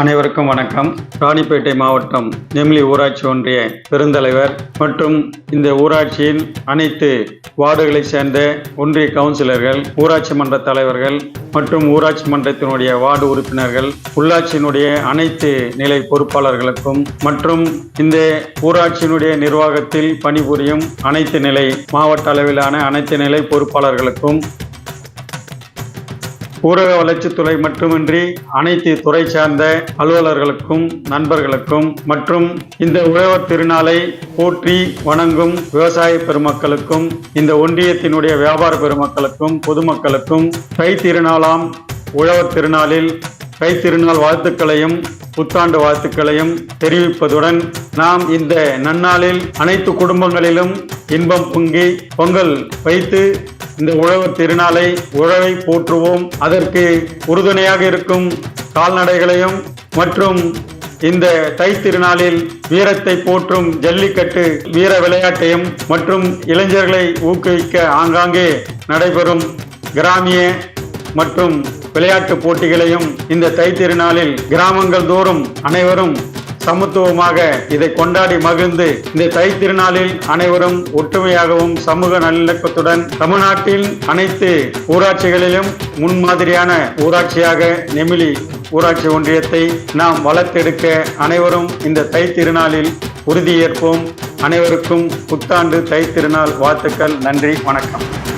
அனைவருக்கும் வணக்கம். ராணிப்பேட்டை மாவட்டம் நெம்லி ஊராட்சி ஒன்றிய பெருந்தலைவர் மற்றும் இந்த ஊராட்சியின் அனைத்து வார்டுகளைச் சேர்ந்த ஒன்றிய கவுன்சிலர்கள் ஊராட்சி மன்ற தலைவர்கள் மற்றும் ஊராட்சி மன்றத்தினுடைய வார்டு உறுப்பினர்கள் உள்ளாட்சியினுடைய அனைத்து நிலை பொறுப்பாளர்களுக்கும் மற்றும் இந்த ஊராட்சியினுடைய நிர்வாகத்தில் பணிபுரியும் அனைத்து நிலை மாவட்ட அளவிலான அனைத்து நிலை பொறுப்பாளர்களுக்கும் ஊரக வளர்ச்சித்துறை மட்டுமின்றி அனைத்து துறை சார்ந்த அலுவலர்களுக்கும் நண்பர்களுக்கும் மற்றும் இந்த உழவர் திருநாளை போற்றி வணங்கும் விவசாய பெருமக்களுக்கும் இந்த ஒன்றியத்தினுடைய வியாபார பெருமக்களுக்கும் பொதுமக்களுக்கும் கை திருநாளாம் உழவர் திருநாளில் கை திருநாள் வாழ்த்துக்களையும் புத்தாண்டு வாழ்த்துக்களையும் தெரிவிப்பதுடன் நாம் இந்த நன்னாளில் அனைத்து குடும்பங்களிலும் இன்பம் பொங்கி பொங்கல் வைத்து இந்த உழவர் திருநாளை உழவை போற்றுவோம். அதற்கு உறுதுணையாக இருக்கும் கால்நடைகளையும் மற்றும் இந்த தை திருநாளில் வீரத்தை போற்றும் ஜல்லிக்கட்டு வீர விளையாட்டையும் மற்றும் இளைஞர்களை ஊக்குவிக்க ஆங்காங்கே நடைபெறும் கிராமிய மற்றும் விளையாட்டு போட்டிகளையும் இந்த தை திருநாளில் கிராமங்கள் தோறும் அனைவரும் சமத்துவமாக இதை கொண்டாடி மகிழ்ந்து இந்த தை திருநாளில் அனைவரும் ஒற்றுமையாகவும் சமூக நல்லிணக்கத்துடன் தமிழ்நாட்டில் அனைத்து ஊராட்சிகளிலும் முன்மாதிரியான ஊராட்சியாக நெமிலி ஊராட்சி ஒன்றியத்தை நாம் வளர்த்தெடுக்க அனைவரும் இந்த தை திருநாளில் உறுதியேற்போம். அனைவருக்கும் புத்தாண்டு தை திருநாள் வாழ்த்துக்கள். நன்றி. வணக்கம்.